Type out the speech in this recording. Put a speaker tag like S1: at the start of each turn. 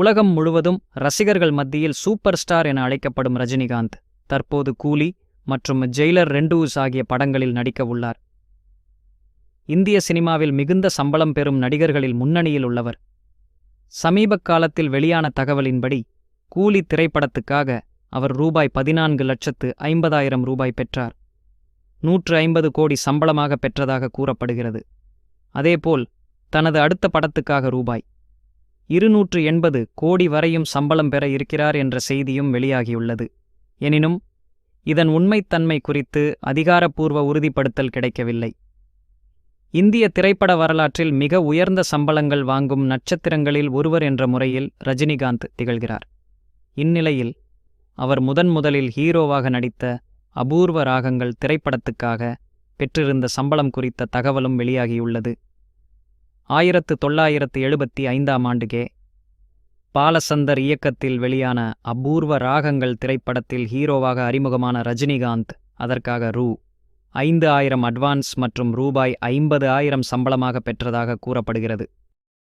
S1: உலகம் முழுவதும் ரசிகர்கள் மத்தியில் சூப்பர் ஸ்டார் என அழைக்கப்படும் ரஜினிகாந்த் தற்போது கூலி மற்றும் ஜெயிலர் ரெண்டூஸ் ஆகிய படங்களில் நடிக்க உள்ளார். இந்திய சினிமாவில் மிகுந்த சம்பளம் பெறும் நடிகர்களில் முன்னணியில் உள்ளவர். சமீப காலத்தில் வெளியான தகவலின்படி கூலி திரைப்படத்துக்காக அவர் ரூபாய் பதினான்கு லட்சத்து ஐம்பதாயிரம் ரூபாய் பெற்றார். நூற்று ஐம்பது கோடி சம்பளமாக பெற்றதாக கூறப்படுகிறது. அதேபோல் தனது அடுத்த படத்துக்காக ரூபாய் இருநூற்று எண்பது கோடி வரையும் சம்பளம் பெற இருக்கிறார் என்ற செய்தியும் வெளியாகியுள்ளது. எனினும் இதன் உண்மைத்தன்மை குறித்து அதிகாரப்பூர்வ உறுதிப்படுத்தல் கிடைக்கவில்லை. இந்திய திரைப்பட வரலாற்றில் மிக உயர்ந்த சம்பளங்கள் வாங்கும் நட்சத்திரங்களில் ஒருவர் என்ற முறையில் ரஜினிகாந்த் திகழ்கிறார். இந்நிலையில் அவர் முதன் முதலில் ஹீரோவாக நடித்த அபூர்வ ராகங்கள் திரைப்படத்துக்காக பெற்றிருந்த சம்பளம் குறித்த தகவலும் வெளியாகியுள்ளது. ஆயிரத்து தொள்ளாயிரத்து எழுபத்தி ஐந்தாம் ஆண்டுகே பாலசந்தர் இயக்கத்தில் வெளியான அபூர்வ ராகங்கள் திரைப்படத்தில் ஹீரோவாக அறிமுகமான ரஜினிகாந்த் அதற்காக ரூ. ஐந்து ஆயிரம் அட்வான்ஸ் மற்றும் ரூபாய் ஐம்பது ஆயிரம் சம்பளமாக பெற்றதாக கூறப்படுகிறது.